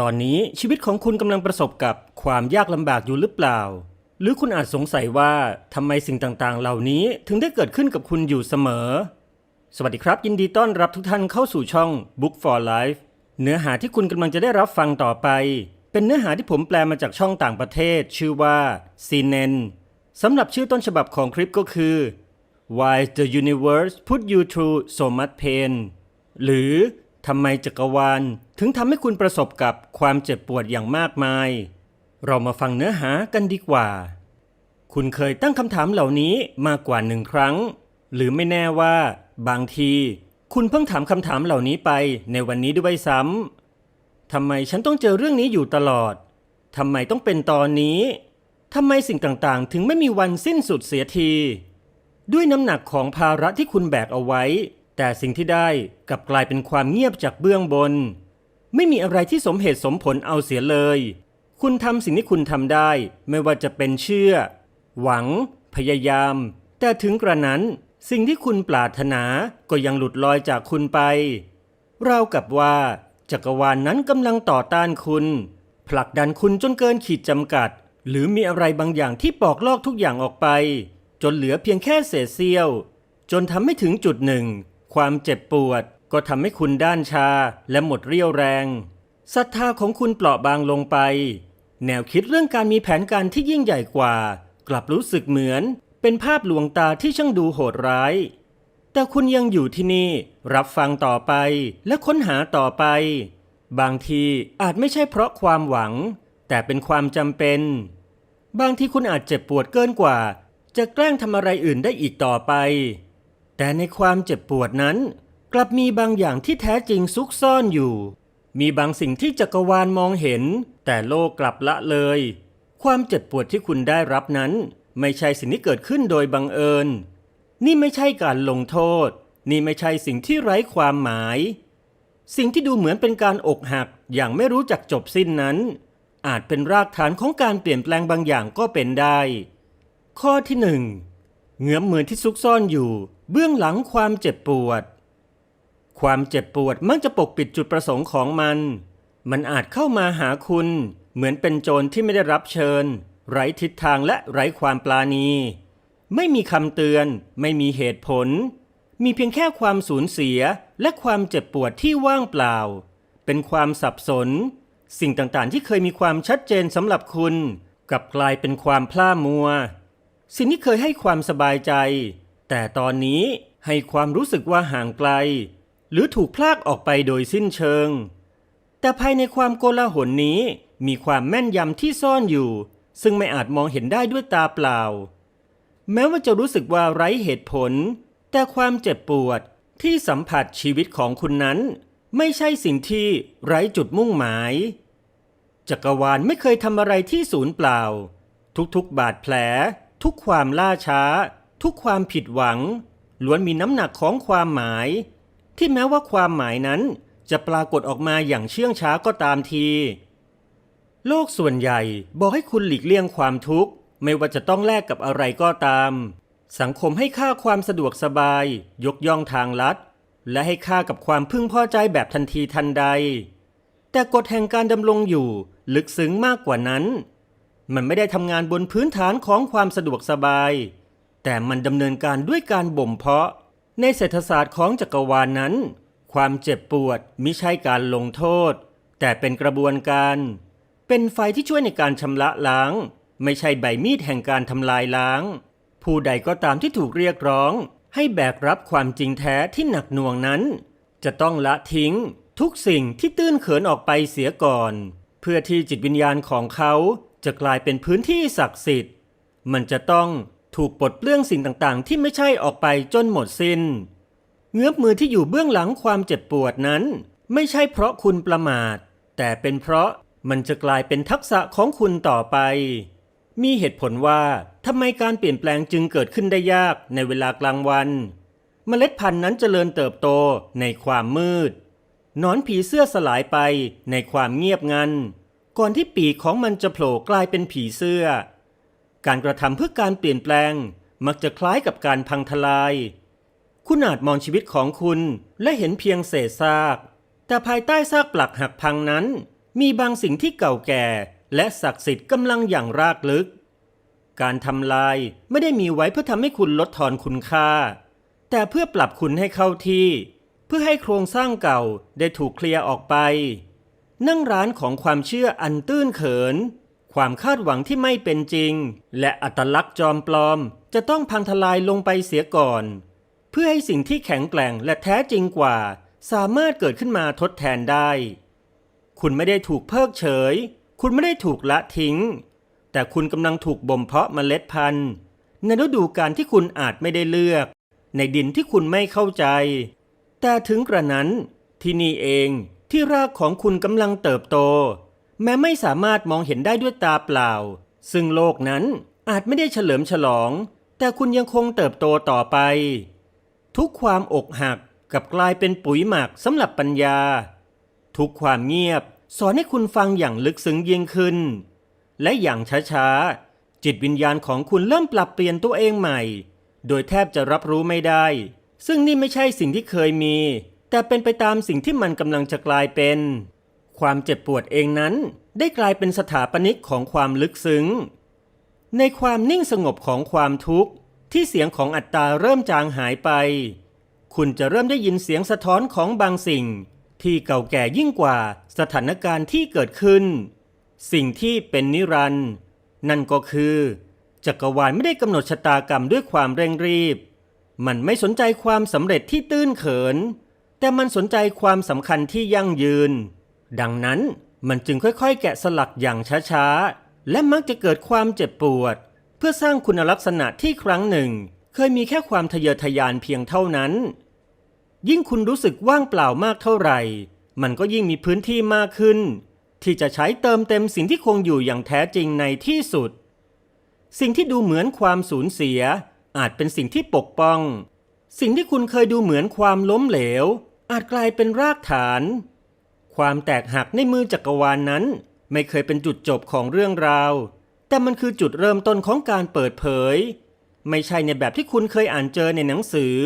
ตอนนี้ชีวิตของคุณกำลังประสบกับความยากลำบากอยู่หรือเปล่า หรือคุณอาจสงสัยว่าทำไมสิ่งต่างๆ เหล่านี้ถึงได้เกิดขึ้นกับคุณอยู่เสมอ สวัสดีครับ ยินดีต้อนรับทุกท่านเข้าสู่ช่อง Book for Life เนื้อหาที่คุณกำลังจะได้รับฟังต่อไป เป็นเนื้อหาที่ผมแปลมาจากช่องต่างประเทศ ชื่อว่า c n n สำหรับชื่อต้นฉบับของคลิปก็คือ Why the universe put you through so much pain หรือ ทำไมจักรวาลถึงทำให้คุณประสบกับความเจ็บปวดอย่างมากมาย เรามาฟังเนื้อหากันดีกว่า คุณเคยตั้งคำถามเหล่านี้มากกว่าหนึ่งครั้ง หรือไม่แน่ว่า บางที คุณเพิ่งถามคำถามเหล่านี้ไปในวันนี้ด้วยซ้ำทำไมฉันต้องเจอเรื่องนี้อยู่ตลอดทำไมต้องเป็นตอนนี้ทำไมสิ่งต่างๆ ถึงไม่มีวันสิ้นสุดเสียที ด้วยน้ำหนักของภาระที่คุณแบกเอาไว้ แต่สิ่งที่ได้กลับกลายเป็นความเงียบจากเบื้องบน ไม่มีอะไรที่สมเหตุสมผลเอาเสียเลย คุณทำสิ่งที่คุณทำได้ ไม่ว่าจะเป็นเชื่อ หวัง พยายาม แต่ถึงกระนั้นสิ่งที่คุณปรารถนาก็ยังหลุดลอยจากคุณไปราวกับว่า จักรวาลนนั้นกำลังต่อต้านคุณ ผลักดันคุณจนเกินขีดจำกัด หรือมีอะไรบางอย่างที่ปอกลอกทุกอย่างออกไป จนเหลือเพียงแค่เศษเสี้ยว จนทำให้ถึงจุดหนึ่ง ความเจ็บปวดก็ทำให้คุณด้านชาและหมดเรี่ยวแรงศรัทธาของคุณเปราะบางลงไป แนวคิดเรื่องการมีแผนการที่ยิ่งใหญ่กว่า กลับรู้สึกเหมือนเป็นภาพลวงตาที่ช่างดูโหดร้าย แต่คุณยังอยู่ที่นี่ รับฟังต่อไปและค้นหาต่อไป บางทีอาจไม่ใช่เพราะความหวัง แต่เป็นความจำเป็น บางทีคุณอาจเจ็บปวดเกินกว่า จะแกล้งทำอะไรอื่นได้อีกต่อไป แต่ในความเจ็บปวดนั้น กลับมีบางอย่างที่แท้จริงซุกซ่อนอยู่ มีบางสิ่งที่จักรวาลมองเห็น แต่โลกกลับละเลย ความเจ็บปวดที่คุณได้รับนั้น ไม่ใช่สิ่งที่เกิดขึ้นโดยบังเอิญ นี่ไม่ใช่การลงโทษ นี่ไม่ใช่สิ่งที่ไร้ความหมาย สิ่งที่ดูเหมือนเป็นการอกหักอย่างไม่รู้จักจบสิ้นนั้น อาจเป็นรากฐานของการเปลี่ยนแปลงบางอย่างก็เป็นได้ ข้อที่หนึ่งเงื้อมมือที่ซุกซ่อนอยู่ เบื้องหลังความเจ็บปวด ความเจ็บปวดมักจะปกปิดจุดประสงค์ของมัน มันอาจเข้ามาหาคุณ เหมือนเป็นโจรที่ไม่ได้รับเชิญ ไร้ทิศทางและไร้ความปราณี ไม่มีคำเตือน ไม่มีเหตุผล มีเพียงแค่ความสูญเสียและความเจ็บปวดที่ว่างเปล่า เป็นความสับสน สิ่งต่างๆ ที่เคยมีความชัดเจนสำหรับคุณ กลับกลายเป็นความพล่ามัว สิ่งที่เคยให้ความสบายใจ แต่ตอนนี้ให้ความรู้สึกว่าห่างไกล หรือถูกพลากออกไปโดยสิ้นเชิง แต่ภายในความโกลาหลนี้มีความแม่นยำที่ซ่อนอยู่ ซึ่งไม่อาจมองเห็นได้ด้วยตาเปล่า แม้ว่าจะรู้สึกว่าไร้เหตุผล แต่ความเจ็บปวดที่สัมผัสชีวิตของคุณนั้น ไม่ใช่สิ่งที่ไร้จุดมุ่งหมาย จักรวาลไม่เคยทำอะไรที่ศูนย์เปล่า ทุกๆบาดแผล ทุกความล่าช้า ทุกความผิดหวัง ล้วนมีน้ำหนักของความหมาย ที่แม้ว่าความหมายนั้นจะปรากฏออกมาอย่างเชื่องช้าก็ตามที โลกส่วนใหญ่บอกให้คุณหลีกเลี่ยงความทุกข์ ไม่ว่าจะต้องแลกกับอะไรก็ตาม สังคมให้ค่าความสะดวกสบาย ยกย่องทางลัด และให้ค่ากับความพึงพอใจแบบทันทีทันใด แต่กฎแห่งการดำรงอยู่ลึกซึ้งมากกว่านั้น มันไม่ได้ทำงานบนพื้นฐานของความสะดวกสบาย แต่มันดำเนินการด้วยการบ่มเพาะ ในเศรษฐศาสตร์ของจักรวาลนนั้น ความเจ็บปวดมิใช่การลงโทษ แต่เป็นกระบวนการ เป็นไฟที่ช่วยในการชำระล้าง ไม่ใช่ใบมีดแห่งการทำลายล้าง ผู้ใดก็ตามที่ถูกเรียกร้อง ให้แบกรับความจริงแท้ที่หนักหน่วงนั้น จะต้องละทิ้งทุกสิ่งที่ตื้นเขินออกไปเสียก่อน เพื่อที่จิตวิญญาณของเขาจะกลายเป็นพื้นที่ศักดิ์สิทธิ์ มันจะต้อง ถูกปลดเปลื้องสิ่งต่างๆ ที่ไม่ใช่ออกไปจนหมดสิน้น เงื้อมมือที่อยู่เบื้องหลังความเจ็บปวดนั้น ไม่ใช่เพราะคุณประมาท แต่เป็นเพราะมันจะกลายเป็นทักษะของคุณต่อไป มีเหตุผลว่าทำไมการเปลี่ยนแปลงจึงเกิดขึ้นได้ยากในเวลากลางวันเมล็ดพันธุ์นั้นเจริญเติบโตในความมืดนอนผีเสื้อสลายไปในความเงียบงัน ก่อนที่ปีกของมันจะโผล่กลายเป็นผีเสื้อ การกระทำเพื่อการเปลี่ยนแปลง มักจะคล้ายกับการพังทลาย คุณอาจมองชีวิตของคุณและเห็นเพียงเศษซาก แต่ภายใต้ซากปลักหักพังนั้น มีบางสิ่งที่เก่าแก่ และศักดิ์สิทธิ์กำลังอย่างรากลึก การทำลายไม่ได้มีไว้เพื่อทำให้คุณลดทอนคุณค่า แต่เพื่อปรับคุณให้เข้าที่ เพื่อให้โครงสร้างเก่าได้ถูกเคลียร์ออกไป นั่งร้านของความเชื่ออันตื้นเขิน ความคาดหวังที่ไม่เป็นจริง และอัตลักษณ์จอมปลอม จะต้องพังทลายลงไปเสียก่อน เพื่อให้สิ่งที่แข็งแกร่งและแท้จริงกว่า สามารถเกิดขึ้นมาทดแทนได้ คุณไม่ได้ถูกเพิกเฉย คุณไม่ได้ถูกละทิ้ง แต่คุณกำลังถูกบ่มเพาะเมล็ดพันธุ์ ในฤดูกาลที่คุณอาจไม่ได้เลือก ในดินที่คุณไม่เข้าใจ แต่ถึงกระนั้นที่นี่เองที่รากของคุณกำลังเติบโต แม้ไม่สามารถมองเห็นได้ด้วยตาเปล่า ซึ่งโลกนั้นอาจไม่ได้เฉลิมฉลอง แต่คุณยังคงเติบโตต่อไป ทุกความอกหักกับกลายเป็นปุ๋ยหมักสำหรับปัญญา ทุกความเงียบสอนให้คุณฟังอย่างลึกซึ้งยิ่งขึ้น และอย่างช้าๆ จิตวิญญาณของคุณเริ่มปรับเปลี่ยนตัวเองใหม่ โดยแทบจะรับรู้ไม่ได้ ซึ่งนี่ไม่ใช่สิ่งที่เคยมี แต่เป็นไปตามสิ่งที่มันกำลังจะกลายเป็น ความเจ็บปวดเองนั้น ได้กลายเป็นสถาปนิกของความลึกซึ้ง ในความนิ่งสงบของความทุกข์ที่เสียงของอัตตาเริ่มจางหายไป คุณจะเริ่มได้ยินเสียงสะท้อนของบางสิ่ง ที่เก่าแก่ยิ่งกว่าสถานการณ์ที่เกิดขึ้น สิ่งที่เป็นนิรันดร์นั่นก็คือ จักรวาลไม่ได้กำหนดชะตากรรมด้วยความเร่งรีบ มันไม่สนใจความสำเร็จที่ตื้นเขิน แต่มันสนใจความสำคัญที่ยั่งยืน ดังนั้นมันจึงค่อยๆ แกะสลักอย่างช้าๆ และมักจะเกิดความเจ็บปวด เพื่อสร้างคุณลักษณะที่ครั้งหนึ่ง เคยมีแค่ความทะเยอทะยานเพียงเท่านั้น ยิ่งคุณรู้สึกว่างเปล่ามากเท่าไหร่ มันก็ยิ่งมีพื้นที่มากขึ้น ที่จะใช้เติมเต็มสิ่งที่คงอยู่อย่างแท้จริงในที่สุด สิ่งที่ดูเหมือนความสูญเสีย อาจเป็นสิ่งที่ปกป้อง สิ่งที่คุณเคยดูเหมือนความล้มเหลว อาจกลายเป็นรากฐาน ความแตกหักในมือจักรวาลนนั้น ไม่เคยเป็นจุดจบของเรื่องราว แต่มันคือจุดเริ่มต้นของการเปิดเผย ไม่ใช่ในแบบที่คุณเคยอ่านเจอในหนังสือ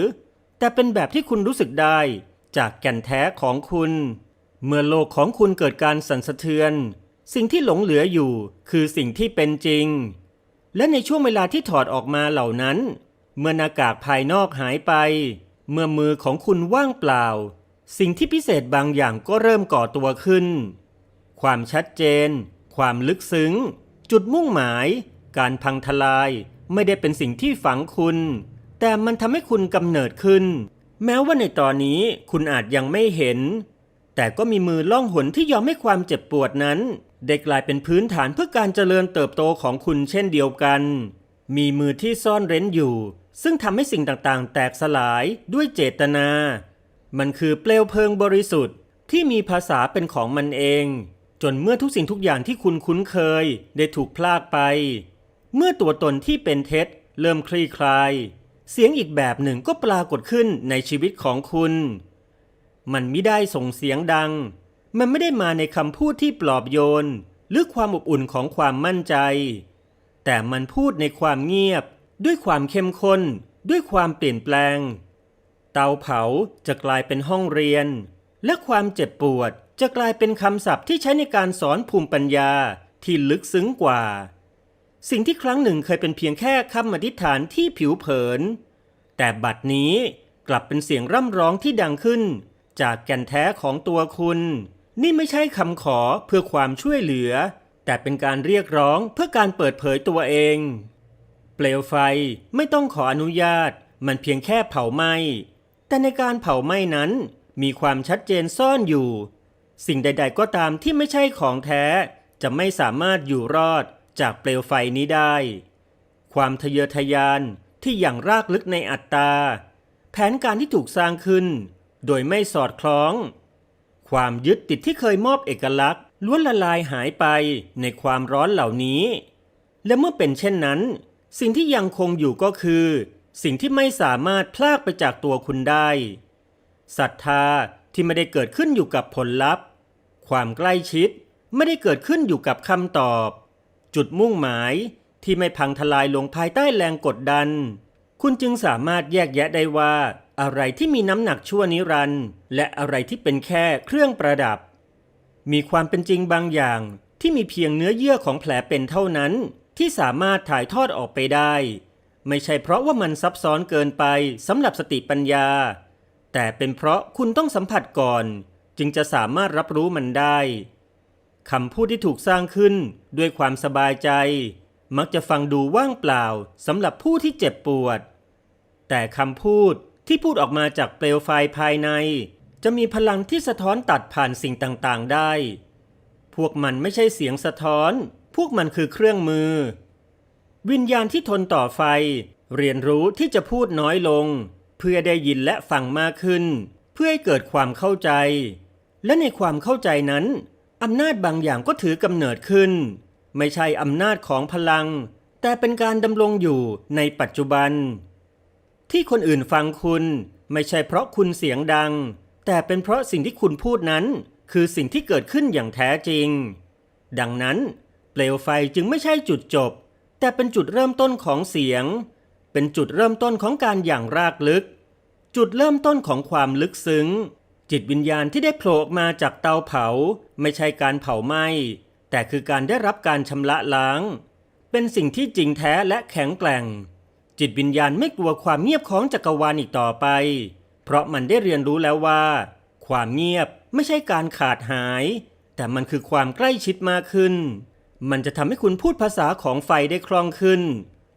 แต่เป็นแบบที่คุณรู้สึกได้จากแก่นแท้ของคุณ เมื่อโลกของคุณเกิดการสั่นสะเทือน สิ่งที่หลงเหลืออยู่คือสิ่งที่เป็นจริง และในช่วงเวลาที่ถอดออกมาเหล่านั้น เมื่อหน้ากากภายนอกหายไป เมื่อมือของคุณว่างเปล่า สิ่งที่พิเศษบางอย่างก็เริ่มก่อตัวขึ้น ความชัดเจน ความลึกซึ้ง จุดมุ่งหมาย การพังทลาย ไม่ได้เป็นสิ่งที่ฝังคุณ แต่มันทำให้คุณกำเนิดขึ้น แม้ว่าในตอนนี้คุณอาจยังไม่เห็น แต่ก็มีมือล่องหนที่ยอมให้ความเจ็บปวดนั้น ได้กลายเป็นพื้นฐานเพื่อการเจริญเติบโตของคุณเช่นเดียวกัน มีมือที่ซ่อนเร้นอยู่ ซึ่งทำให้สิ่งต่างๆ แตกสลายด้วยเจตนา มันคือเปลวเพลิงบริสุทธิ์ที่มีภาษาเป็นของมันเอง จนเมื่อทุกสิ่งทุกอย่างที่คุณคุ้นเคย ได้ถูกพลากไป เมื่อตัวตนที่เป็นเท็จ เริ่มคลี่คลาย เสียงอีกแบบหนึ่งก็ปรากฏขึ้นในชีวิตของคุณ มันไม่ได้ส่งเสียงดัง มันไม่ได้มาในคำพูดที่ปลอบโยน หรือความอบอุ่นของความมั่นใจ แต่มันพูดในความเงียบ ด้วยความเข้มข้น ด้วยความเปลี่ยนแปลง เตาเผาจะกลายเป็นห้องเรียน และความเจ็บปวดจะกลายเป็นคำศัพท์ที่ใช้ในการสอนภูมิปัญญาที่ลึกซึ้งกว่า สิ่งที่ครั้งหนึ่งเคยเป็นเพียงแค่คำอธิษฐานที่ผิวเผิน แต่บัดนี้กลับเป็นเสียงร่ำร้องที่ดังขึ้น จากแก่นแท้ของตัวคุณ นี่ไม่ใช่คำขอเพื่อความช่วยเหลือ แต่เป็นการเรียกร้องเพื่อการเปิดเผยตัวเอง เปลวไฟไม่ต้องขออนุญาต มันเพียงแค่เผาไหม้ แต่ในการเผาไหม้นั้นมีความชัดเจนซ่อนอยู่ สิ่งใด ๆ ก็ตามที่ไม่ใช่ของแท้ จะไม่สามารถอยู่รอดจากเปลวไฟนี้ได้ ความทะเยอทะยานที่อย่างรากลึกในอัตตา แผนการที่ถูกสร้างขึ้น โดยไม่สอดคล้อง ความยึดติดที่เคยมอบเอกลักษณ์ล้วนละลายหายไปในความร้อนเหล่านี้ และเมื่อเป็นเช่นนั้น สิ่งที่ยังคงอยู่ก็คือ สิ่งที่ไม่สามารถพลากไปจากตัวคุณได้ศรัทธาที่ไม่ได้เกิดขึ้นอยู่กับผลลัพธ์ ความใกล้ชิดไม่ได้เกิดขึ้นอยู่กับคำตอบ จุดมุ่งหมายที่ไม่พังทลายลงภายใต้แรงกดดัน คุณจึงสามารถแยกแยะได้ว่า อะไรที่มีน้ำหนักชั่วนิรันด์และอะไรที่เป็นแค่เครื่องประดับ มีความเป็นจริงบางอย่างที่มีเพียงเนื้อเยื่อของแผลเป็นเท่านั้น ที่สามารถถ่ายทอดออกไปได้ ไม่ใช่เพราะว่ามันซับซ้อนเกินไปสำหรับสติปัญญา แต่เป็นเพราะคุณต้องสัมผัสก่อน จึงจะสามารถรับรู้มันได้คำพูดที่ถูกสร้างขึ้นด้วยความสบายใจ มักจะฟังดูว่างเปล่าสำหรับผู้ที่เจ็บปวด แต่คำพูดที่พูดออกมาจากเปลวไฟภายใน จะมีพลังที่สะท้อนตัดผ่านสิ่งต่างๆได้ พวกมันไม่ใช่เสียงสะท้อน พวกมันคือเครื่องมือ วิญญาณที่ทนต่อไฟ เรียนรู้ที่จะพูดน้อยลง เพื่อได้ยินและฟังมากขึ้น เพื่อให้เกิดความเข้าใจ และในความเข้าใจนั้นอำนาจบางอย่างก็ถือกำเนิดขึ้น ไม่ใช่อำนาจของพลัง แต่เป็นการดำรงอยู่ในปัจจุบัน ที่คนอื่นฟังคุณไม่ใช่เพราะคุณเสียงดัง แต่เป็นเพราะสิ่งที่คุณพูดนั้น คือสิ่งที่เกิดขึ้นอย่างแท้จริง ดังนั้น เปลวไฟจึงไม่ใช่จุดจบ แต่เป็นจุดเริ่มต้นของเสียง เป็นจุดเริ่มต้นของการอย่างรากลึก จุดเริ่มต้นของความลึกซึ้ง จิตวิญญาณที่ได้โผล่ออกมาจากเตาเผา ไม่ใช่การเผาไหม้แต่คือการได้รับการชำระล้าง เป็นสิ่งที่จริงแท้และแข็งแกร่ง จิตวิญญาณไม่กลัวความเงียบของจักรวาลอีกต่อไป เพราะมันได้เรียนรู้แล้วว่า ความเงียบไม่ใช่การขาดหาย แต่มันคือความใกล้ชิดมากขึ้น มันจะทำให้คุณพูดภาษาของไฟได้คล่องขึ้น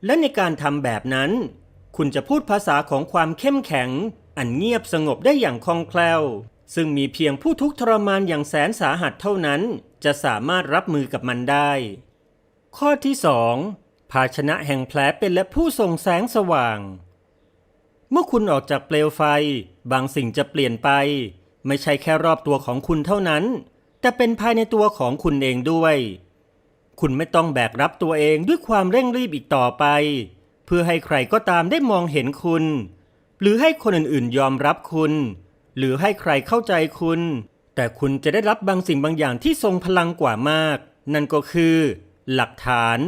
และในการทำแบบนั้น คุณจะพูดภาษาของความเข้มแข็ง อันเงียบสงบได้อย่างคล่องแคล่ว ซึ่งมีเพียงผู้ทุกข์ทรมานอย่างแสนสาหัสเท่านั้น จะสามารถรับมือกับมันได้ ข้อที่สองภาชนะแห่งแผลเป็นและผู้ส่งแสงสว่าง เมื่อคุณออกจากเปลวไฟ บางสิ่งจะเปลี่ยนไป ไม่ใช่แค่รอบตัวของคุณเท่านั้น แต่เป็นภายในตัวของคุณเองด้วย คุณไม่ต้องแบกรับตัวเองด้วยความเร่งรีบอีกต่อไป เพื่อให้ใครก็ตามได้มองเห็นคุณ หรือให้คนอื่นๆยอมรับคุณ หรือให้ใครเข้าใจคุณ แต่คุณจะได้รับบางสิ่งบางอย่างที่ทรงพลังกว่ามาก นั่นก็คือ หลักฐาน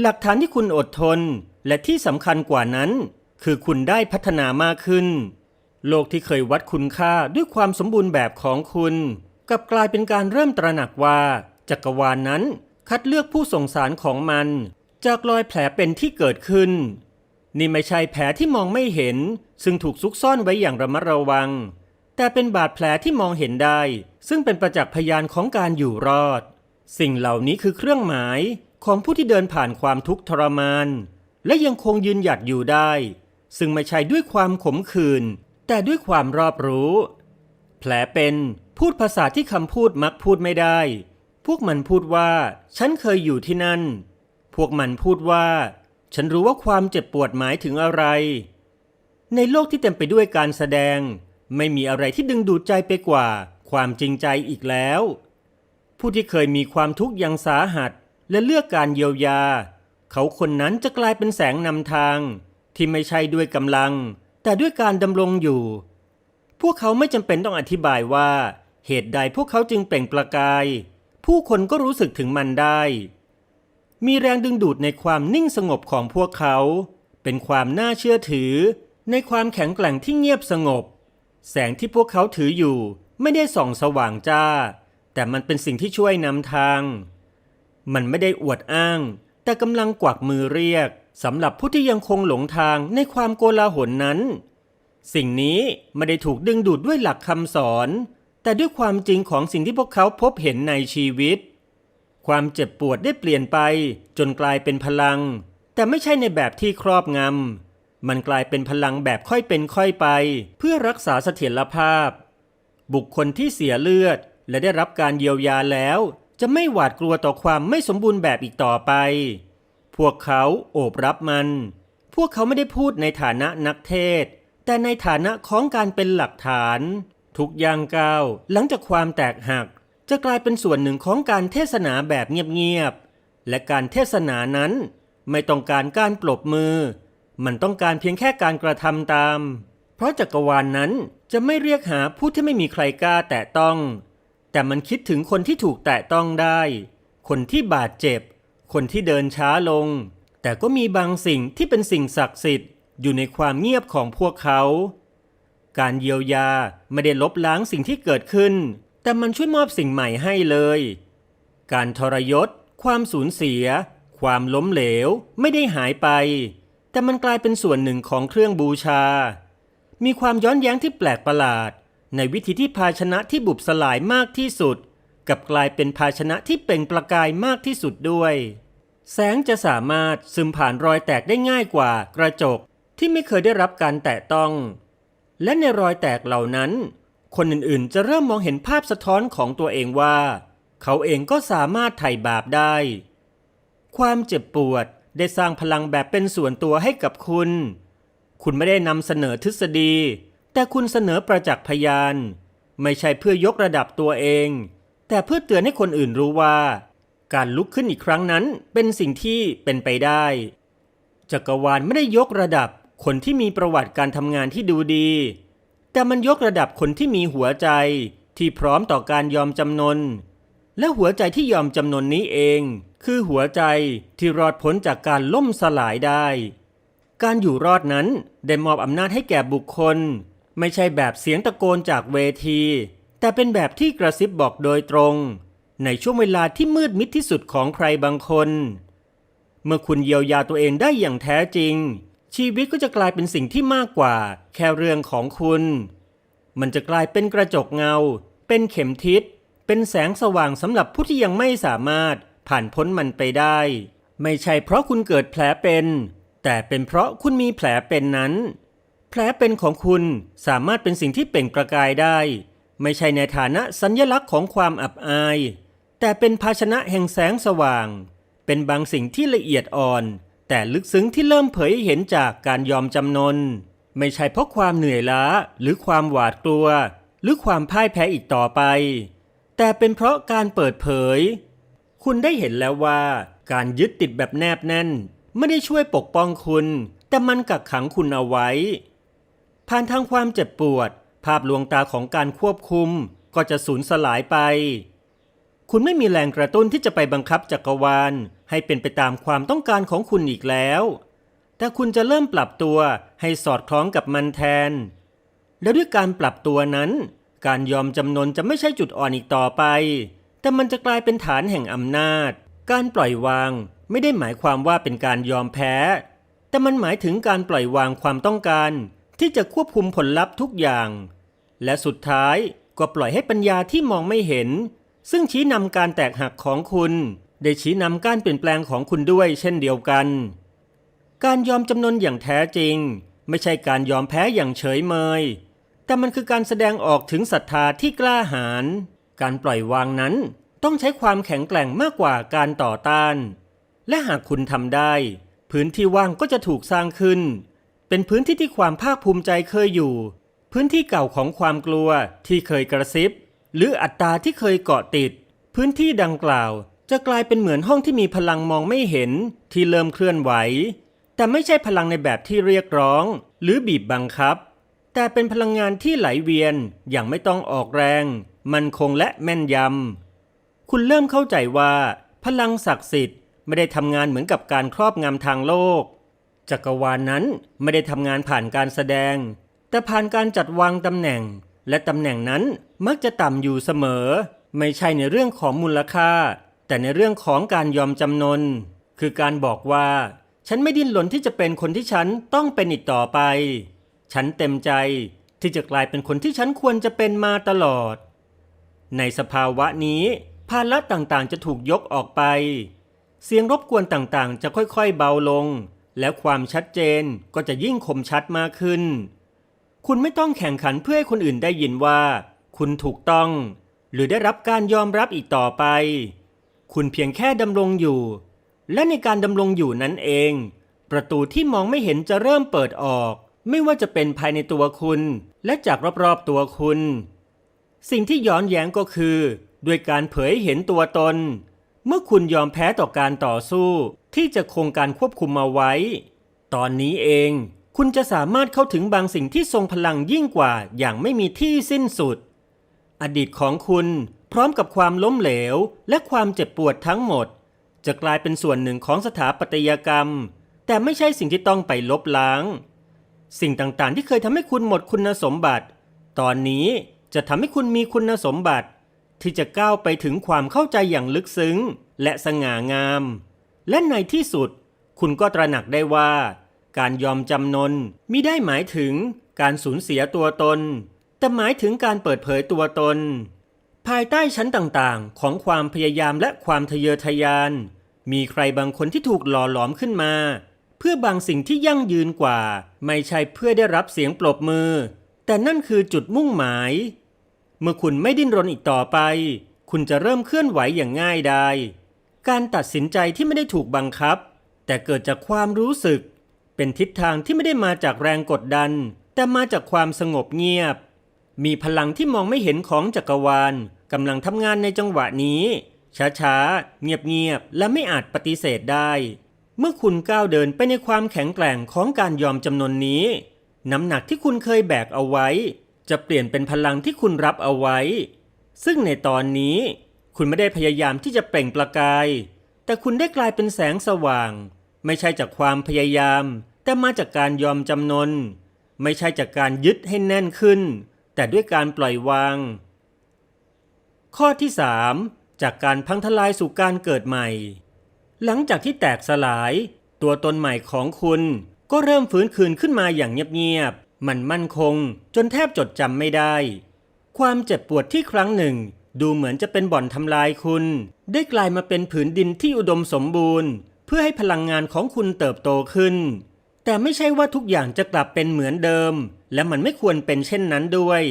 หลักฐานที่คุณอดทน และที่สำคัญกว่านั้น คือคุณได้พัฒนามากขึ้น โลกที่เคยวัดคุณค่าด้วยความสมบูรณ์แบบของคุณ กลับกลายเป็นการเริ่มตระหนักว่าจักรวาลนนั้น คัดเลือกผู้ส่งสารของมัน จากรอยแผลเป็นที่เกิดขึ้น นี่ไม่ใช่แผลที่มองไม่เห็น ซึ่งถูกซุกซ่อนไว้อย่างระมัดระวัง แต่เป็นบาดแผลที่มองเห็นได้ ซึ่งเป็นประจักษ์พยานของการอยู่รอด สิ่งเหล่านี้คือเครื่องหมายของผู้ที่เดินผ่านความทุกข์ทรมาน และยังคงยืนหยัดอยู่ได้ ซึ่งไม่ใช่ด้วยความขมขื่นแต่ด้วยความรอบรู้ แผลเป็นพูดภาษาที่คำพูดมักพูดไม่ได้ พวกมันพูดว่า ฉันเคยอยู่ที่นั่น พวกมันพูดว่า ฉันรู้ว่าความเจ็บปวดหมายถึงอะไร ในโลกที่เต็มไปด้วยการแสดง ไม่มีอะไรที่ดึงดูดใจไปกว่า ความจริงใจอีกแล้ว ผู้ที่เคยมีความทุกข์อย่างสาหัส และเลือกการเยียวยา เขาคนนั้นจะกลายเป็นแสงนำทาง ที่ไม่ใช่ด้วยกำลัง แต่ด้วยการดำรงอยู่ พวกเขาไม่จำเป็นต้องอธิบายว่า เหตุใดพวกเขาจึงเปล่งประกาย ผู้คนก็รู้สึกถึงมันได้ มีแรงดึงดูดในความนิ่งสงบของพวกเขา เป็นความน่าเชื่อถือ ในความแข็งแกร่งที่เงียบสงบ แสงที่พวกเขาถืออยู่ไม่ได้ส่องสว่างจ้า แต่มันเป็นสิ่งที่ช่วยนำทาง มันไม่ได้อวดอ้าง แต่กำลังกวักมือเรียกสำหรับผู้ที่ยังคงหลงทางในความโกลาหลนั้น สิ่งนี้ไม่ได้ถูกดึงดูดด้วยหลักคำสอน แต่ด้วยความจริงของสิ่งที่พวกเขาพบเห็นในชีวิต ความเจ็บปวดได้เปลี่ยนไป จนกลายเป็นพลัง แต่ไม่ใช่ในแบบที่ครอบงำมันกลายเป็นพลังแบบค่อยเป็นค่อยไป เพื่อรักษาเสถียรภาพ บุคคลที่เสียเลือด และได้รับการเยียวยาแล้ว จะไม่หวาดกลัวต่อความไม่สมบูรณ์แบบอีกต่อไป พวกเขาโอบรับมัน พวกเขาไม่ได้พูดในฐานะนักเทศ แต่ในฐานะของการเป็นหลักฐาน ทุกย่างก้าวหลังจากความแตกหัก จะกลายเป็นส่วนหนึ่งของการเทศนาแบบเงียบๆและการเทศนานั้น ไม่ต้องการการปรบมือ มันต้องการเพียงแค่การกระทำตาม เพราะจักรวาลนนั้นจะไม่เรียกหาผู้ที่ไม่มีใครกล้าแตะต้อง แต่มันคิดถึงคนที่ถูกแตะต้องได้ คนที่บาดเจ็บ คนที่เดินช้าลง แต่ก็มีบางสิ่งที่เป็นสิ่งศักดิ์สิทธิ์อยู่ในความเงียบของพวกเขา การเยียวยาไม่ได้ลบล้างสิ่งที่เกิดขึ้น แต่มันช่วยมอบสิ่งใหม่ให้เลย การทรยศ ความสูญเสีย ความล้มเหลว ไม่ได้หายไป แต่มันกลายเป็นส่วนหนึ่งของเครื่องบูชา มีความย้อนแย้งที่แปลกประหลาด ในวิธีที่ภาชนะที่บุบสลายมากที่สุด กับกลายเป็นภาชนะที่เปล่งประกายมากที่สุดด้วย แสงจะสามารถซึมผ่านรอยแตกได้ง่ายกว่ากระจกที่ไม่เคยได้รับการแตะต้อง และในรอยแตกเหล่านั้น คนอื่นๆ จะเริ่มมองเห็นภาพสะท้อนของตัวเองว่า เขาเองก็สามารถไถ่บาปได้ ความเจ็บปวดได้สร้างพลังแบบเป็นส่วนตัวให้กับคุณ คุณไม่ได้นำเสนอทฤษฎี แต่คุณเสนอประจักษ์พยาน ไม่ใช่เพื่อยกระดับตัวเอง แต่เพื่อเตือนให้คนอื่นรู้ว่า การลุกขึ้นอีกครั้งนั้นเป็นสิ่งที่เป็นไปได้ จักรวาลไม่ได้ยกระดับ คนที่มีประวัติการทำงานที่ดูดี แต่มันยกระดับคนที่มีหัวใจที่พร้อมต่อการยอมจำนน และหัวใจที่ยอมจำนนนี้เอง คือหัวใจที่รอดพ้นจากการล่มสลายได้ การอยู่รอดนั้นได้มอบอำนาจให้แก่บุคคล ไม่ใช่แบบเสียงตะโกนจากเวที แต่เป็นแบบที่กระซิบบอกโดยตรง ในช่วงเวลาที่มืดมิดที่สุดของใครบางคน เมื่อคุณเยียวยาตัวเองได้อย่างแท้จริง ชีวิตก็จะกลายเป็นสิ่งที่มากกว่า แค่เรื่องของคุณ มันจะกลายเป็นกระจกเงา เป็นเข็มทิศ เป็นแสงสว่างสำหรับผู้ที่ยังไม่สามารถผ่านพ้นมันไปได้ ไม่ใช่เพราะคุณเกิดแผลเป็น แต่เป็นเพราะคุณมีแผลเป็นนั้น แผลเป็นของคุณสามารถเป็นสิ่งที่เปล่งประกายได้ ไม่ใช่ในฐานะสัญลักษณ์ของความอับอาย แต่เป็นภาชนะแห่งแสงสว่าง เป็นบางสิ่งที่ละเอียดอ่อน แต่ลึกซึ้งที่เริ่มเผยให้เห็นจากการยอมจำนน ไม่ใช่เพราะความเหนื่อยล้าหรือความหวาดกลัว หรือความพ่ายแพ้อีกต่อไป แต่เป็นเพราะการเปิดเผย คุณได้เห็นแล้วว่า การยึดติดแบบแนบแน่น ไม่ได้ช่วยปกป้องคุณ แต่มันกักขังคุณเอาไว้ ผ่านทางความเจ็บปวด ภาพลวงตาของการควบคุมก็จะสูญสลายไป คุณไม่มีแรงกระตุ้นที่จะไปบังคับจักรวาล ให้เป็นไปตามความต้องการของคุณอีกแล้ว แต่คุณจะเริ่มปรับตัวให้สอดคล้องกับมันแทน แล้วด้วยการปรับตัวนั้น การยอมจำนนจะไม่ใช่จุดอ่อนอีกต่อไป แต่มันจะกลายเป็นฐานแห่งอำนาจ การปล่อยวางไม่ได้หมายความว่าเป็นการยอมแพ้ แต่มันหมายถึงการปล่อยวางความต้องการ ที่จะควบคุมผลลัพธ์ทุกอย่าง และสุดท้ายก็ปล่อยให้ปัญญาที่มองไม่เห็น ซึ่งชี้นำการแตกหักของคุณ ได้ชี้นำการเปลี่ยนแปลงของคุณด้วยเช่นเดียวกัน การยอมจำนนอย่างแท้จริง ไม่ใช่การยอมแพ้อย่างเฉยเมย แต่มันคือการแสดงออกถึงศรัทธาที่กล้าหาญ การปล่อยวางนั้นต้องใช้ความแข็งแกร่งมากกว่าการต่อต้าน และหากคุณทำได้ พื้นที่ว่างก็จะถูกสร้างขึ้น เป็นพื้นที่ที่ความภาคภูมิใจเคยอยู่ พื้นที่เก่าของความกลัวที่เคยกระซิบ หรืออัตตาที่เคยเกาะติด พื้นที่ดังกล่าวจะกลายเป็นเหมือนห้องที่มีพลังมองไม่เห็นที่เริ่มเคลื่อนไหว แต่ไม่ใช่พลังในแบบที่เรียกร้อง หรือบีบบังคับ แต่เป็นพลังงานที่ไหลเวียนอย่างไม่ต้องออกแรง มันคงและแม่นยำ คุณเริ่มเข้าใจว่า พลังศักดิ์สิทธิ์ไม่ได้ทำงานเหมือนกับการครอบงำทางโลก จักรวาลนนั้นไม่ได้ทำงานผ่านการแสดง แต่ผ่านการจัดวางตำแหน่ง และตำแหน่งนั้นมักจะต่ำอยู่เสมอ ไม่ใช่ในเรื่องของมูลค่า แต่ในเรื่องของการยอมจำนน คือการบอกว่า ฉันไม่ดิ้นรนที่จะเป็นคนที่ฉันต้องเป็นอีกต่อไป ฉันเต็มใจที่จะกลายเป็นคนที่ฉันควรจะเป็นมาตลอด ในสภาวะนี้ ภาระต่างๆจะถูกยกออกไป เสียงรบกวนต่างๆ จะค่อยๆเบาลง และความชัดเจนก็จะยิ่งคมชัดมากขึ้น คุณไม่ต้องแข่งขันเพื่อให้คนอื่นได้ยินว่า คุณถูกต้อง หรือได้รับการยอมรับอีกต่อไป คุณเพียงแค่ดำรงอยู่ และในการดำรงอยู่นั้นเอง ประตูที่มองไม่เห็นจะเริ่มเปิดออก ไม่ว่าจะเป็นภายในตัวคุณ และจากรอบๆตัวคุณ สิ่งที่ย้อนแย้งก็คือด้วยการเผยเห็นตัวตน เมื่อคุณยอมแพ้ต่อการต่อสู้ที่จะคงการควบคุมมาไว้ ตอนนี้เอง คุณจะสามารถเข้าถึงบางสิ่งที่ทรงพลังยิ่งกว่าอย่างไม่มีที่สิ้นสุด อดีตของคุณพร้อมกับความล้มเหลวและความเจ็บปวดทั้งหมด จะกลายเป็นส่วนหนึ่งของสถาปัตยกรรม แต่ไม่ใช่สิ่งที่ต้องไปลบล้าง สิ่งต่างๆที่เคยทำให้คุณหมดคุณสมบัติ ตอนนี้จะทำให้คุณมีคุณสมบัติ ที่จะก้าวไปถึงความเข้าใจอย่างลึกซึ้ง และสง่างาม และในที่สุด คุณก็ตระหนักได้ว่า การยอมจำนนมิได้หมายถึงการสูญเสียตัวตน แต่หมายถึงการเปิดเผยตัวตน ภายใต้ชั้นต่างๆ ของความพยายามและความทะเยอทะยาน มีใครบางคนที่ถูกหล่อหลอมขึ้นมา เพื่อบางสิ่งที่ยั่งยืนกว่า ไม่ใช่เพื่อได้รับเสียงปรบมือ แต่นั่นคือจุดมุ่งหมาย เมื่อคุณไม่ดิ้นรนอีกต่อไป คุณจะเริ่มเคลื่อนไหวอย่างง่ายดายการตัดสินใจที่ไม่ได้ถูกบังคับ แต่เกิดจากความรู้สึก เป็นทิศทางที่ไม่ได้มาจากแรงกดดัน แต่มาจากความสงบเงียบ มีพลังที่มองไม่เห็นของจักรวาลกำลังทำงานในจังหวะนี้ ช้าๆ เงียบๆ และไม่อาจปฏิเสธได้ เมื่อคุณก้าวเดินไปในความแข็งแกร่งของการยอมจำนนนี้ น้ำหนักที่คุณเคยแบกเอาไว้ จะเปลี่ยนเป็นพลังที่คุณรับเอาไว้ ซึ่งในตอนนี้ คุณไม่ได้พยายามที่จะเปล่งประกาย แต่คุณได้กลายเป็นแสงสว่าง ไม่ใช่จากความพยายาม แต่มาจากการยอมจำนน ไม่ใช่จากการยึดให้แน่นขึ้น แต่ด้วยการปล่อยวาง ข้อที่ 3 จากการพังทลายสู่การเกิดใหม่ หลังจากที่แตกสลาย ตัวตนใหม่ของคุณ ก็เริ่มฟื้นคืนขึ้นมาอย่างเงียบๆมันมั่นคง จนแทบจดจำไม่ได้ ความเจ็บปวดที่ครั้งหนึ่งดูเหมือนจะเป็นบ่อนทำลายคุณ ได้กลายมาเป็นผืนดินที่อุดมสมบูรณ์ พื่อให้พลังงานของคุณเติบโตขึ้น แต่ไม่ใช่ว่าทุกอย่างจะกลับเป็นเหมือนเดิม และมันไม่ควรเป็นเช่นนั้นด้วย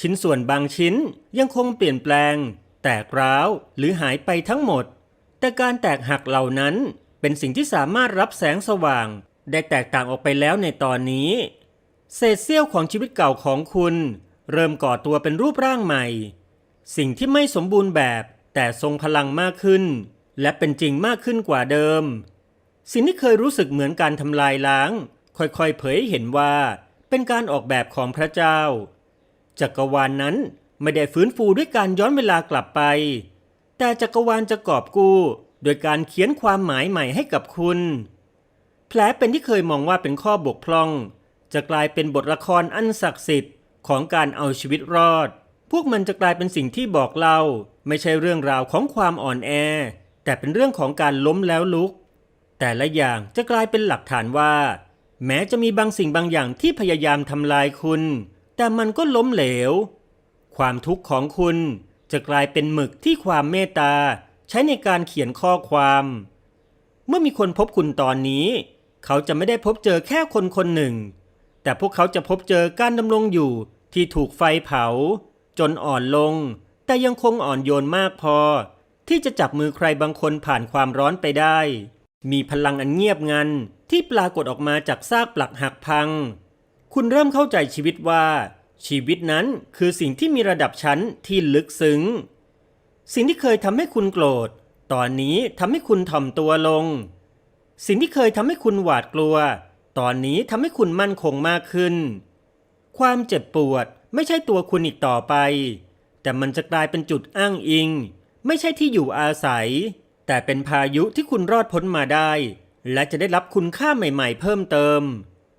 ชิ้นส่วนบางชิ้นยังคงเปลี่ยนแปลง แตกร้าวหรือหายไปทั้งหมด แต่การแตกหักเหล่านั้นเป็นสิ่งที่สามารถรับแสงสว่าง ได้แตกต่างออกไปแล้วในตอนนี้ เศษเสี้ยวของชีวิตเก่าของคุณ เริ่มก่อตัวเป็นรูปร่างใหม่ สิ่งที่ไม่สมบูรณ์แบบแต่ทรงพลังมากขึ้น และเป็นจริงมากขึ้นกว่าเดิม สิ่งที่เคยรู้สึกเหมือนการทำลายล้าง ค่อยๆเผยเห็นว่า เป็นการออกแบบของพระเจ้า จักรวาลนนั้นไม่ได้ฟื้นฟูด้วยการย้อนเวลากลับไป แต่จักรวาลจะกอบกู้โดยการเขียนความหมายใหม่ให้กับคุณ แผลเป็นที่เคยมองว่าเป็นข้อบกพร่อง จะกลายเป็นบทละครอันศักดิ์สิทธิ์ของการเอาชีวิตรอด พวกมันจะกลายเป็นสิ่งที่บอกเล่า ไม่ใช่เรื่องราวของความอ่อนแอ แต่เป็นเรื่องของการล้มแล้วลุก แต่ละอย่างจะกลายเป็นหลักฐานว่า แม้จะมีบางสิ่งบางอย่างที่พยายามทำลายคุณ แต่มันก็ล้มเหลว ความทุกข์ของคุณจะกลายเป็นหมึกที่ความเมตตาใช้ในการเขียนข้อความ เมื่อมีคนพบคุณตอนนี้ เขาจะไม่ได้พบเจอแค่คนคนหนึ่ง แต่พวกเขาจะพบเจอการดำรงอยู่ที่ถูกไฟเผา จนอ่อนลง แต่ยังคงอ่อนโยนมากพอ ที่จะจับมือใครบางคนผ่านความร้อนไปได้ มีพลังอันเงียบงันที่ปรากฏออกมาจากซากปลักหักพัง คุณเริ่มเข้าใจชีวิตว่า ชีวิตนั้นคือสิ่งที่มีระดับชั้นที่ลึกซึ้ง สิ่งที่เคยทำให้คุณโกรธ ตอนนี้ทำให้คุณถ่อมตัวลง สิ่งที่เคยทำให้คุณหวาดกลัว ตอนนี้ทำให้คุณมั่นคงมากขึ้น ความเจ็บปวดไม่ใช่ตัวคุณอีกต่อไป แต่มันจะกลายเป็นจุดอ้างอิง ไม่ใช่ที่อยู่อาศัย แต่เป็นพายุที่คุณรอดพ้นมาได้ และจะได้รับคุณค่าใหม่ๆ เพิ่มเติม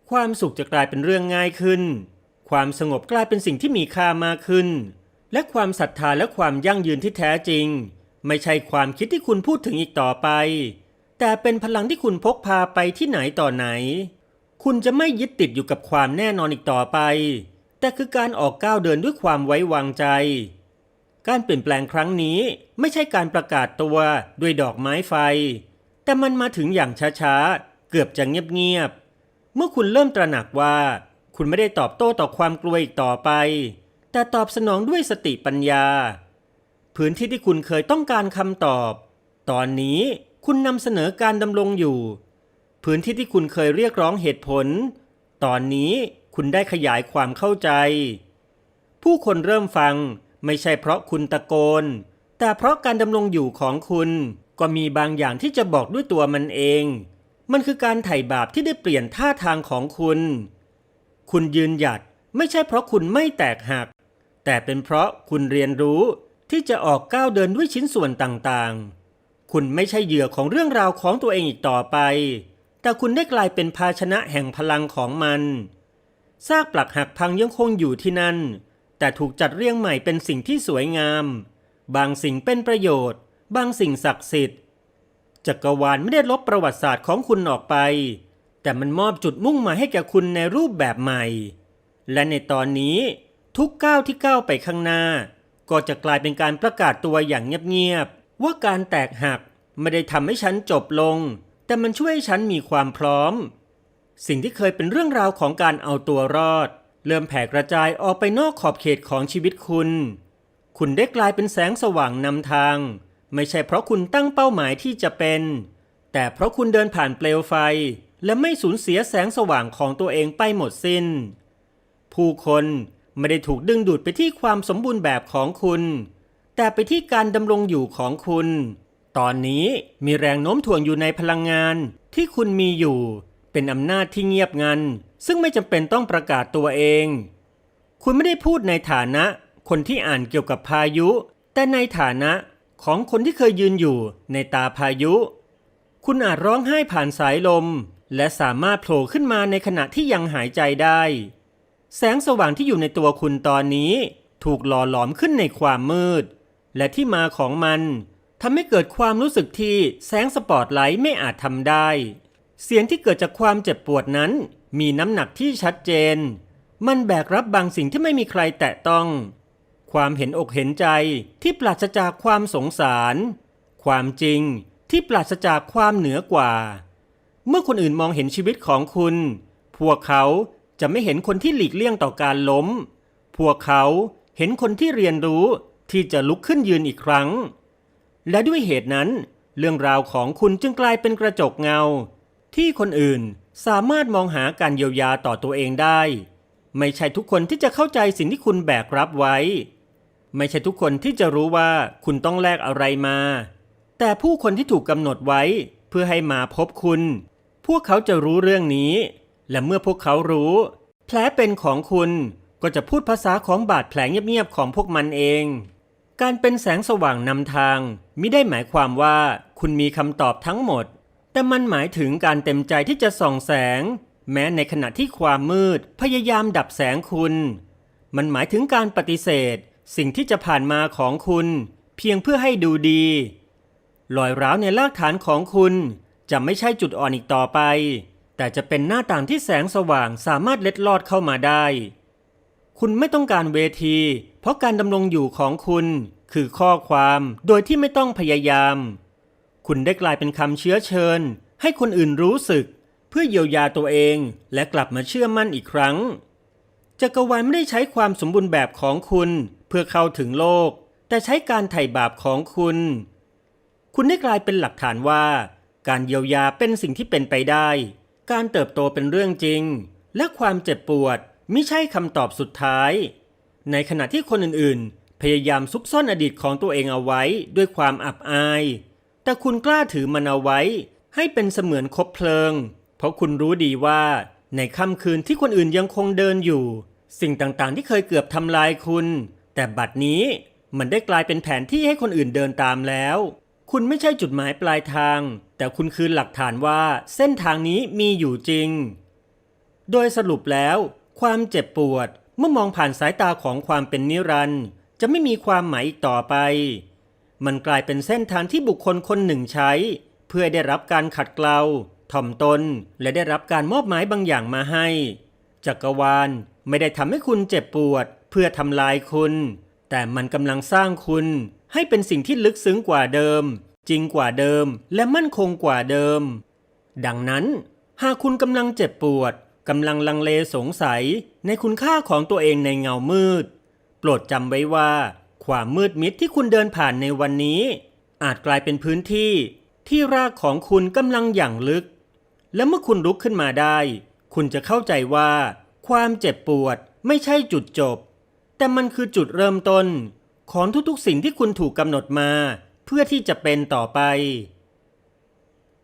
ความสุขจะกลายเป็นเรื่องง่ายขึ้น ความสงบกลายเป็นสิ่งที่มีค่ามากขึ้น และความศรัทธาและความยั่งยืนที่แท้จริง ไม่ใช่ความคิดที่คุณพูดถึงอีกต่อไป แต่เป็นพลังที่คุณพกพาไปที่ไหนต่อไหน คุณจะไม่ยึดติดอยู่กับความแน่นอนอีกต่อไป แต่คือการออกก้าวเดินด้วยความไว้วางใจ การเปลี่ยนแปลงครั้งนี้ไม่ใช่การประกาศตัวด้วยดอกไม้ไฟ แต่มันมาถึงอย่างช้าๆ เกือบจะเงียบๆ เมื่อคุณเริ่มตระหนักว่า คุณไม่ได้ตอบโต้ต่อความกลัวอีกต่อไป แต่ตอบสนองด้วยสติปัญญา พื้นที่ที่คุณเคยต้องการคำตอบ ตอนนี้คุณนำเสนอการดำรงอยู่ พื้นที่ที่คุณเคยเรียกร้องเหตุผล ตอนนี้คุณได้ขยายความเข้าใจ ผู้คนเริ่มฟัง ไม่ใช่เพราะคุณตะโกน แต่เพราะการดำรงอยู่ของคุณก็มีบางอย่างที่จะบอกด้วยตัวมันเอง มันคือการไถ่บาปที่ได้เปลี่ยนท่าทางของคุณ คุณยืนหยัดไม่ใช่เพราะคุณไม่แตกหัก แต่เป็นเพราะคุณเรียนรู้ที่จะออกก้าวเดินด้วยชิ้นส่วนต่างๆ คุณไม่ใช่เหยื่อของเรื่องราวของตัวเองอีกต่อไป แต่คุณได้กลายเป็นภาชนะแห่งพลังของมันซากปลักหักพังยังคงอยู่ที่นั่น แต่ถูกจัดเรียงใหม่เป็นสิ่งที่สวยงาม บางสิ่งเป็นประโยชน์ บางสิ่งศักดิ์สิทธิ์ จักรวาลไม่ได้ลบประวัติศาสตร์ของคุณออกไป แต่มันมอบจุดมุ่งหมายให้แก่คุณในรูปแบบใหม่ และในตอนนี้ทุกก้าวที่ก้าวไปข้างหน้า ก็จะกลายเป็นการประกาศตัวอย่างเงียบๆว่าการแตกหักไม่ได้ทำให้ฉันจบลง แต่มันช่วยให้ฉันมีความพร้อม สิ่งที่เคยเป็นเรื่องราวของการเอาตัวรอด เริ่มแผ่กระจายออกไปนอกขอบเขตของชีวิตคุณ คุณได้กลายเป็นแสงสว่างนำทาง ไม่ใช่เพราะคุณตั้งเป้าหมายที่จะเป็น แต่เพราะคุณเดินผ่านเปลวไฟ และไม่สูญเสียแสงสว่างของตัวเองไปหมดสิน้น ผู้คนไม่ได้ถูกดึงดูดไปที่ความสมบูรณ์แบบของคุณ แต่ไปที่การดำรงอยู่ของคุณ ตอนนี้มีแรงโน้มถ่วงอยู่ในพลังงานที่คุณมีอยู่ เป็นอำนาจที่เงียบงัน ซึ่งไม่จำเป็นต้องประกาศตัวเอง คุณไม่ได้พูดในฐานะ คนที่อ่านเกี่ยวกับพายุ แต่ในฐานะของคนที่เคยยืนอยู่ในตาพายุ คุณอาจร้องไห้ผ่านสายลม และสามารถโผล่ขึ้นมาในขณะที่ยังหายใจได้ แสงสว่างที่อยู่ในตัวคุณตอนนี้ ถูกหล่อหลอมขึ้นในความมืด และที่มาของมันทำให้เกิดความรู้สึกที่แสงสปอตไลท์ไม่อาจทำได้ เสียงที่เกิดจากความเจ็บปวดนั้น มีน้ำหนักที่ชัดเจน มันแบกรับบางสิ่งที่ไม่มีใครแตะต้อง ความเห็นอกเห็นใจที่ปราศจากความสงสาร ความจริงที่ปราศจากความเหนือกว่า เมื่อคนอื่นมองเห็นชีวิตของคุณ พวกเขาจะไม่เห็นคนที่หลีกเลี่ยงต่อการล้ม พวกเขาเห็นคนที่เรียนรู้ที่จะลุกขึ้นยืนอีกครั้ง และด้วยเหตุนั้น เรื่องราวของคุณจึงกลายเป็นกระจกเงา ที่คนอื่นสามารถมองหาการเยียวยาต่อตัวเองได้ ไม่ใช่ทุกคนที่จะเข้าใจสิ่งที่คุณแบกรับไว้ ไม่ใช่ทุกคนที่จะรู้ว่าคุณต้องแลกอะไรมา แต่ผู้คนที่ถูกกำหนดไว้เพื่อให้มาพบคุณ พวกเขาจะรู้เรื่องนี้ และเมื่อพวกเขารู้ แผลเป็นของคุณก็จะพูดภาษาของบาดแผลเงียบๆของพวกมันเอง การเป็นแสงสว่างนำทางมิได้หมายความว่าคุณมีคำตอบทั้งหมด แต่มันหมายถึงการเต็มใจที่จะส่องแสง แม้ในขณะที่ความมืดพยายามดับแสงคุณ มันหมายถึงการปฏิเสธ สิ่งที่จะผ่านมาของคุณ เพียงเพื่อให้ดูดี รอยร้าวในรากฐานของคุณ จะไม่ใช่จุดอ่อนอีกต่อไป แต่จะเป็นหน้าต่างที่แสงสว่างสามารถเล็ดลอดเข้ามาได้ คุณไม่ต้องการเวที เพราะการดำรงอยู่ของคุณ คือข้อความโดยที่ไม่ต้องพยายาม คุณได้กลายเป็นคำเชื้อเชิญ ให้คนอื่นรู้สึก เพื่อเยียวยาตัวเองและกลับมาเชื่อมั่นอีกครั้งจักรวาลไม่ได้ใช้ความสมบูรณ์แบบของคุณเพื่อเข้าถึงโลก แต่ใช้การไถ่บาปของคุณ คุณได้กลายเป็นหลักฐานว่า การเยียวยาเป็นสิ่งที่เป็นไปได้ การเติบโตเป็นเรื่องจริง และความเจ็บปวดไม่ใช่คำตอบสุดท้าย ในขณะที่คนอื่นๆ พยายามซุกซ่อนอดีตของตัวเองเอาไว้ด้วยความอับอาย แต่คุณกล้าถือมันเอาไว้ ให้เป็นเสมือนคบเพลิง เพราะคุณรู้ดีว่า ในค่ำคืนที่คนอื่นยังคงเดินอยู่ สิ่งต่างๆ ที่เคยเกือบทำลายคุณ แต่บัดนี้มันได้กลายเป็นแผนที่ให้คนอื่นเดินตามแล้ว คุณไม่ใช่จุดหมายปลายทาง แต่คุณคือหลักฐานว่าเส้นทางนี้มีอยู่จริง โดยสรุปแล้ว ความเจ็บปวดเมื่อมองผ่านสายตาของความเป็นนิรันดร์จะไม่มีความหมายอีกต่อไป มันกลายเป็นเส้นทางที่บุคคลคนหนึ่งใช้ เพื่อได้รับการขัดเกลาถ่อมตน และได้รับการมอบหมายบางอย่างมาให้ จักรวาลไม่ได้ทำให้คุณเจ็บปวด เพื่อทำลายคุณ แต่มันกำลังสร้างคุณ ให้เป็นสิ่งที่ลึกซึ้งกว่าเดิม จริงกว่าเดิม และมั่นคงกว่าเดิม ดังนั้น หากคุณกำลังเจ็บปวดกำลังลังเลสงสัยในคุณค่าของตัวเองในเงามืด โปรดจำไว้ว่า ความมืดมิดที่คุณเดินผ่านในวันนี้ อาจกลายเป็นพื้นที่ที่รากของคุณกำลังอย่างลึก และเมื่อคุณลุกขึ้นมาได้ คุณจะเข้าใจว่า ความเจ็บปวดไม่ใช่จุดจบ แต่มันคือจุดเริ่มต้น ของทุกๆสิ่งที่คุณถูกกำหนดมา เพื่อที่จะเป็นต่อไป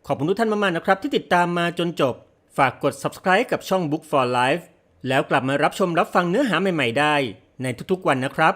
ขอบคุณทุกท่านมากๆนะครับ ที่ติดตามมาจนจบ ฝากกด subscribe กับช่อง Book for Life แล้วกลับมารับชมรับฟังเนื้อหาใหม่ ๆ ได้ในทุกๆวันนะครับ